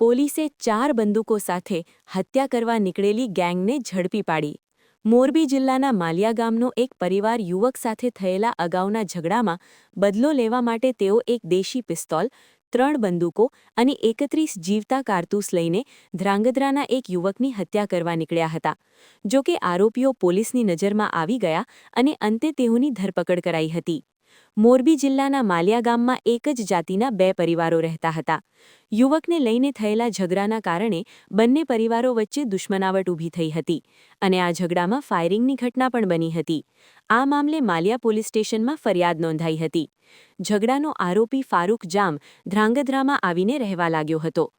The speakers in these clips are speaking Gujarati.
પોલીસે ચાર બંદૂકો સાથે હત્યા કરવા નીકળેલી ગેંગને ઝડપી પાડી. મોરબી જિલ્લાના માલિયા ગામનો એક પરિવાર યુવક સાથે થયેલા અગાઉના ઝઘડામાં બદલો લેવા માટે તેઓ એક દેશી પિસ્તોલ, ત્રણ બંદૂકો અને એકત્રીસ જીવતા કારતૂસ લઈને ધ્રાંગધ્રાના એક યુવકની હત્યા કરવા નીકળ્યા હતા. જો કે આરોપીઓ પોલીસની નજરમાં આવી ગયા અને અંતે તેઓની ધરપકડ કરાઈ હતી. મોરબી જિલ્લાના માલિયા ગામમાં એક જ જાતિના બે પરિવારો રહેતા હતા. યુવકને લઈને થયેલા ઝઘડાના કારણે બંને પરિવારો વચ્ચે દુશ્મનાવટ ઊભી થઈ હતી અને આ ઝઘડામાં ફાયરિંગની ઘટના પણ બની હતી. આ મામલે માલિયા પોલીસ સ્ટેશનમાં ફરિયાદ નોંધાઈ હતી. ઝઘડાનો આરોપી ફારૂક જામ ધ્રાંગધ્રામાં આવીને રહેવા લાગ્યો હતો.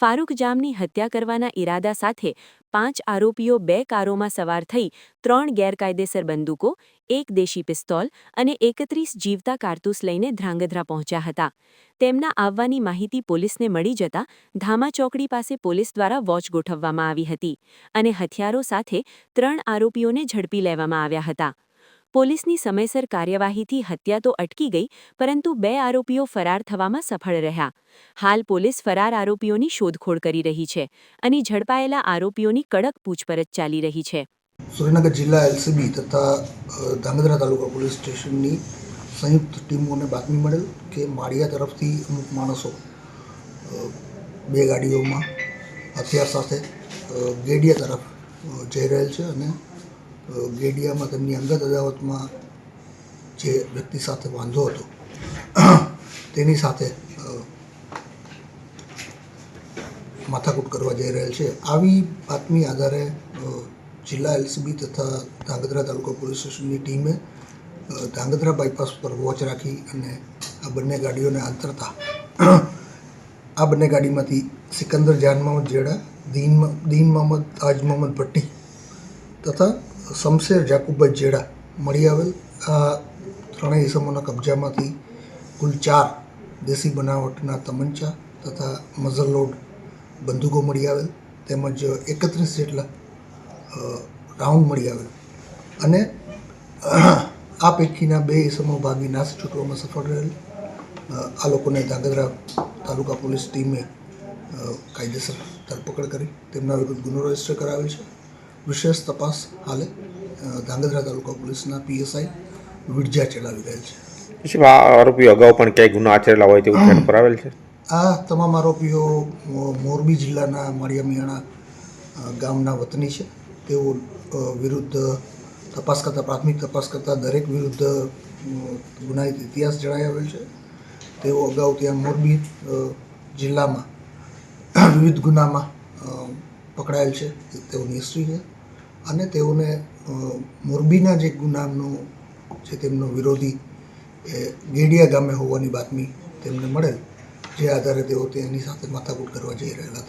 ફારૂક જામની હત્યા કરવાના ઈરાદા સાથે પાંચ આરોપીઓ બે કારોમાં સવાર થઈ ત્રણ ગેરકાયદેસર બંદૂકો, એક દેશી પિસ્તોલ અને એકત્રીસ જીવતા કારતૂસ લઈને ધ્રાંગધ્રા પહોંચ્યા હતા. તેમના આવવાની માહિતી પોલીસને મળી જતા ધામા ચોકડી પાસે પોલીસ દ્વારા વોચ ગોઠવવામાં આવી હતી અને હથિયારો સાથે ત્રણ આરોપીઓને ઝડપી લેવામાં આવ્યા હતા. પોલીસની સમયસર કાર્યવાહીથી હત્યા તો અટકી ગઈ, પરંતુ બે આરોપીઓ ફરાર થવામાં સફળ રહ્યા. હાલ પોલીસ ફરાર આરોપીઓની શોધખોળ કરી રહી છે અને ઝડપાયેલા આરોપીઓની કડક પૂછપરછ ચાલી રહી છે. સુરેન્દ્રનગર જિલ્લા એલસીબી તથા ધાંગધ્રા તાલુકા પોલીસ સ્ટેશનની સંયુક્ત ટીમોને બાતમી મળેલ કે માળિયા તરફથી અમુક માણસો બે ગાડીઓમાં હથિયાર સાથે ગેડિયા તરફ જઈ રહેલ છે અને ગેડિયામાં તેમની અંગત અદાવતમાં જે વ્યક્તિ સાથે વાંધો હતો, તેની સાથે માથાકૂટ કરવા જઈ રહેલ છે. આવી બાતમી આધારે જિલ્લા એલસીબી તથા ધાંગધ્રા તાલુકા પોલીસ સ્ટેશનની ટીમે ધાંગધ્રા બાયપાસ પર વોચ રાખી અને આ બંને ગાડીઓને આંતરતા, આ બંને ગાડીમાંથી સિકંદર જાન મોહમ્મદ જેડા, દીન દીન મોહમ્મદ તાજ મોહમ્મદ ભટ્ટી તથા શમશેર જાકુબભાઈ જેડા મળી આવેલ. આ ત્રણેય ઇસમોના કબજામાંથી કુલ ચાર દેશી બનાવટના તમંચા તથા મઝરલોડ બંદૂકો મળી આવેલ તેમજ એકત્રીસ જેટલા રાઉન્ડ મળી આવેલ. અને આ પૈકીના બે ઇસમો ભાગી નાશ છૂટવામાં સફળ રહેલ. આ લોકોને ધાંગધ્રા તાલુકા પોલીસ ટીમે કાયદેસર ધરપકડ કરી. તેમના વિરુદ્ધ ગુનો રજિસ્ટર કરાવેલ છે. વિશેષ તપાસ હાલે ધાંગધ્રા તાલુકા પોલીસના પીએસઆઈ વિડજા ચલાવી રહેલ છે. પછી આ આરોપીઓ અગાઉ પણ ક્યાંય ગુનો આચરેલા હોય તેવું ધ્યાન પર આવેલ છે? આ તમામ આરોપીઓ મોરબી જિલ્લાના માળિયા મિયાણા ગામના વતની છે. તેઓ વિરુદ્ધ તપાસ કરતાં પ્રાથમિક તપાસ કરતાં દરેક વિરુદ્ધ ગુનાહિત ઇતિહાસ જણાઈ આવેલ છે. તેઓ અગાઉ ત્યાં મોરબી જિલ્લામાં વિવિધ ગુનામાં પકડાયેલ છે, તેઓની હિસ્ટ્રી છે. અને તેઓને મોરબીના જે ગુનામનો જે તેમનો વિરોધી એ ગેડિયા ગામે હોવાની બાતમી તેમને મળેલ, જે આધારે તેઓ તેની સાથે માથાકૂટ કરવા જઈ રહેલા હતા.